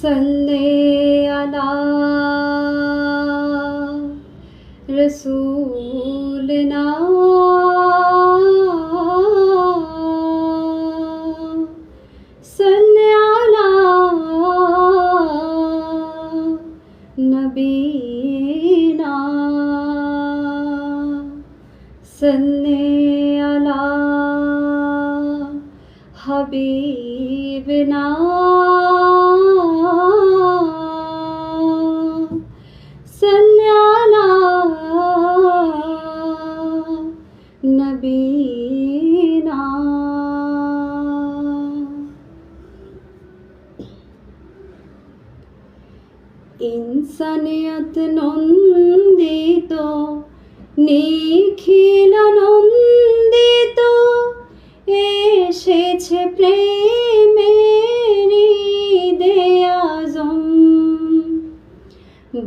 صلی علی رسولنا صلی علی نبینا صلی علی حبیبنا صلی علی نبینا ইনসানিয়ত নন্দিত নিখিল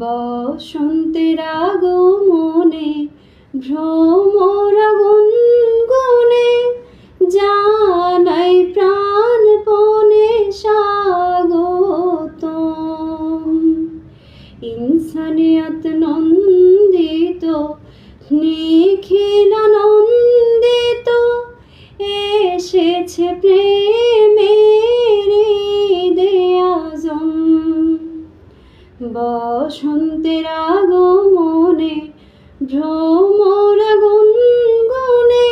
বসন্তের আগমনে ভ্রমর গুনগুনে জানাই প্রাণপণে স্বাগতম। ইনসানিয়ত নন্দিত নিখিল নন্দিত এসেছে প্রেমের বসন্তের আগমনে ভ্রমর গুনগুনে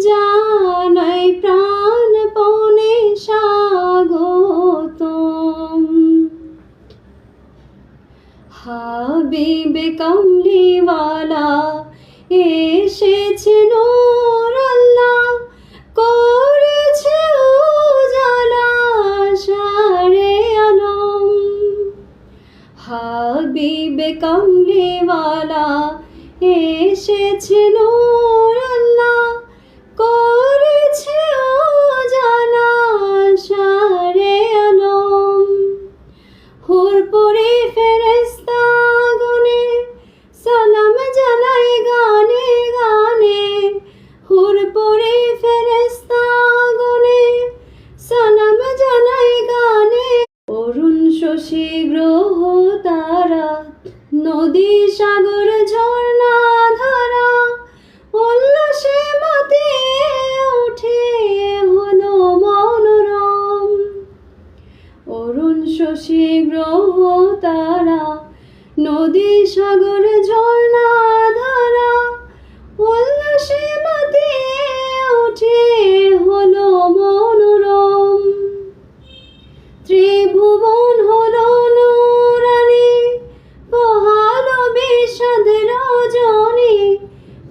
জানাই প্রাণ প্রাণপণে স্বাগতম। হাবিবে কামলিওয়ালা এসেছে নূর হাবিবে কামলিওয়ালা এসেছে নূর নদী সাগর ঝর্ণা ধারা, উল্লাসে মাতে উঠে হলো মনোরম। অরুণ শশী গ্রহ তারা, নদী সাগর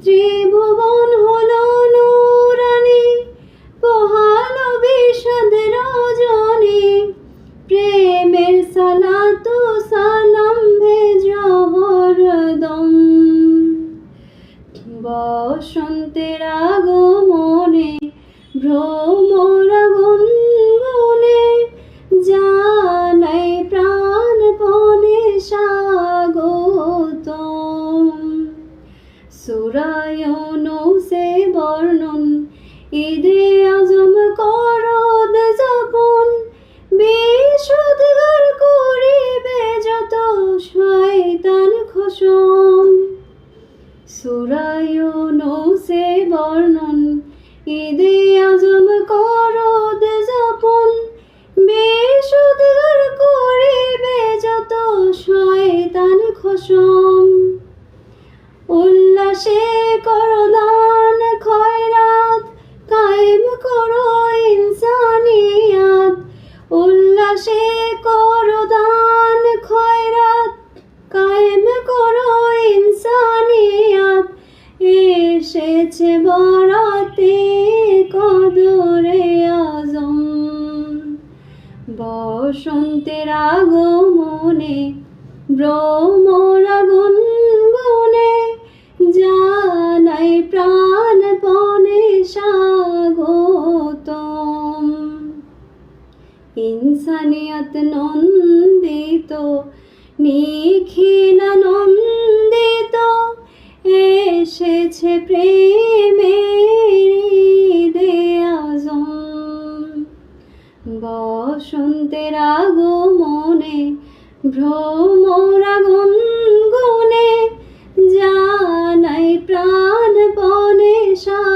ত্রিভুবন হলো নুরানি পোহালো বিষাদ রজনী। প্রেমের সালাতু সালাম ভেজ হরদম। বসন্তের আগমনে ভ্রমর সুরায়ন সে বর্ণন ঈদে উল্লাসে করো দান খয়রাত কায়েম করো ইনসানিয়াত। উল্লাসে করো দান খয়রাত কায়েম করো ইনসানিয়াত। এসেছে বরাতে কদরে আজম। বসন্তের আগমনে ভ্রমরা জানাই প্রাণপণে স্বাগতম। ইনসানিয়ত নন্দিত নিখিল নন্দিত এসেছে প্রেমের বসন্তের আগমনে ভ্রমরা প্রাণপণে